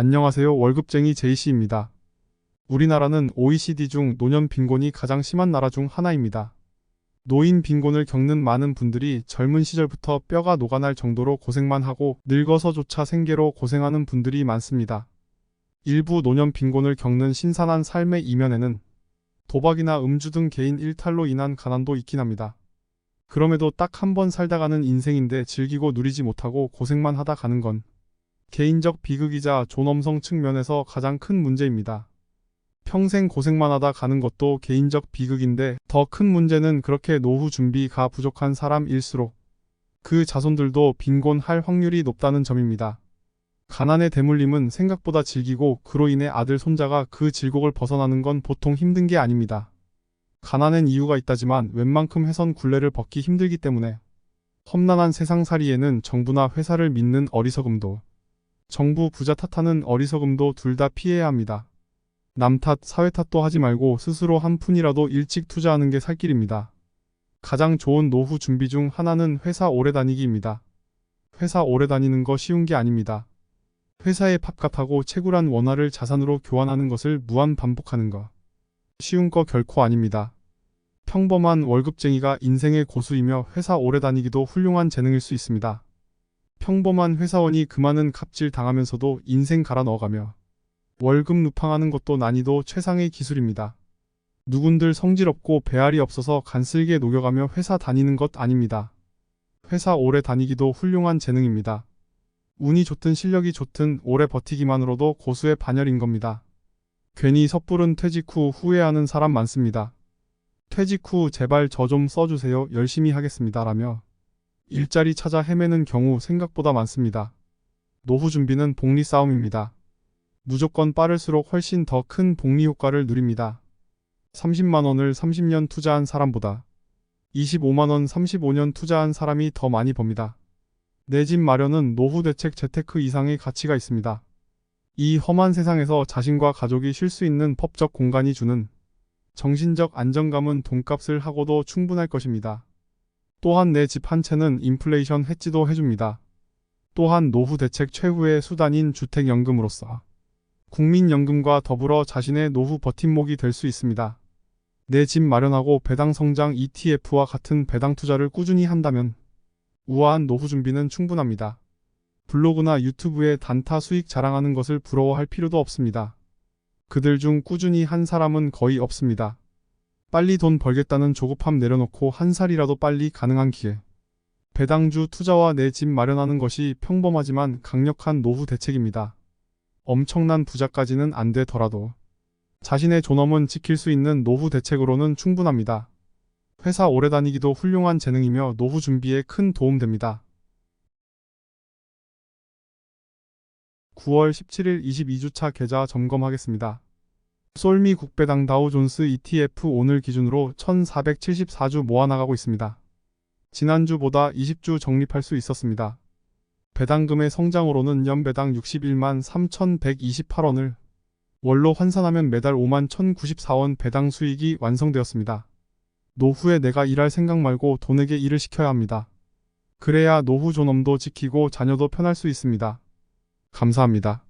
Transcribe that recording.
안녕하세요. 월급쟁이 제이씨입니다. 우리나라는 OECD 중 노년 빈곤이 가장 심한 나라 중 하나입니다. 노인 빈곤을 겪는 많은 분들이 젊은 시절부터 뼈가 녹아날 정도로 고생만 하고 늙어서조차 생계로 고생하는 분들이 많습니다. 일부 노년 빈곤을 겪는 신선한 삶의 이면에는 도박이나 음주 등 개인 일탈로 인한 가난도 있긴 합니다. 그럼에도 딱 한 번 살다 가는 인생인데 즐기고 누리지 못하고 고생만 하다 가는 건 개인적 비극이자 존엄성 측면에서 가장 큰 문제입니다. 평생 고생만 하다 가는 것도 개인적 비극인데 더 큰 문제는 그렇게 노후 준비가 부족한 사람일수록 그 자손들도 빈곤할 확률이 높다는 점입니다. 가난의 대물림은 생각보다 질기고 그로 인해 아들 손자가 그 질곡을 벗어나는 건 보통 힘든 게 아닙니다. 가난엔 이유가 있다지만 웬만큼 해선 굴레를 벗기 힘들기 때문에 험난한 세상살이에는 정부나 회사를 믿는 어리석음도 정부 부자 탓하는 어리석음도 둘 다 피해야 합니다. 남 탓, 사회 탓도 하지 말고 스스로 한 푼이라도 일찍 투자하는 게 살 길입니다. 가장 좋은 노후 준비 중 하나는 회사 오래 다니기입니다. 회사 오래 다니는 거 쉬운 게 아닙니다. 회사의 팝값하고 채굴한 원화를 자산으로 교환하는 것을 무한 반복하는 거. 쉬운 거 결코 아닙니다. 평범한 월급쟁이가 인생의 고수이며 회사 오래 다니기도 훌륭한 재능일 수 있습니다. 평범한 회사원이 그 많은 갑질 당하면서도 인생 갈아 넣어가며 월급 누팡하는 것도 난이도 최상의 기술입니다. 누군들 성질 없고 배알이 없어서 간쓸게 녹여가며 회사 다니는 것 아닙니다. 회사 오래 다니기도 훌륭한 재능입니다. 운이 좋든 실력이 좋든 오래 버티기만으로도 고수의 반열인 겁니다. 괜히 섣부른 퇴직 후 후회하는 사람 많습니다. 퇴직 후 제발 저 좀 써주세요. 열심히 하겠습니다. 라며 일자리 찾아 헤매는 경우 생각보다 많습니다. 노후 준비는 복리 싸움입니다. 무조건 빠를수록 훨씬 더 큰 복리 효과를 누립니다. 30만원을 30년 투자한 사람보다 25만원 35년 투자한 사람이 더 많이 법니다. 내 집 마련은 노후 대책 재테크 이상의 가치가 있습니다. 이 험한 세상에서 자신과 가족이 쉴 수 있는 법적 공간이 주는 정신적 안정감은 돈값을 하고도 충분할 것입니다. 또한 내 집 한 채는 인플레이션 해지도 해줍니다. 또한 노후 대책 최후의 수단인 주택연금으로서 국민연금과 더불어 자신의 노후 버팀목이 될 수 있습니다. 내 집 마련하고 배당 성장 ETF와 같은 배당 투자를 꾸준히 한다면 우아한 노후 준비는 충분합니다. 블로그나 유튜브에 단타 수익 자랑하는 것을 부러워할 필요도 없습니다. 그들 중 꾸준히 한 사람은 거의 없습니다. 빨리 돈 벌겠다는 조급함 내려놓고 한 살이라도 빨리 가능한 기회. 배당주 투자와 내 집 마련하는 것이 평범하지만 강력한 노후 대책입니다. 엄청난 부자까지는 안 되더라도 자신의 존엄은 지킬 수 있는 노후 대책으로는 충분합니다. 회사 오래 다니기도 훌륭한 재능이며 노후 준비에 큰 도움됩니다. 9월 17일 22주차 계좌 점검하겠습니다. 솔미 국배당 다우존스 ETF 오늘 기준으로 1474주 모아나가고 있습니다. 지난주보다 20주 적립할 수 있었습니다. 배당금의 성장으로는 연 배당 61만 3,128원을 월로 환산하면 매달 5만 1,094원 배당 수익이 완성되었습니다. 노후에 내가 일할 생각 말고 돈에게 일을 시켜야 합니다. 그래야 노후 존엄도 지키고 자녀도 편할 수 있습니다. 감사합니다.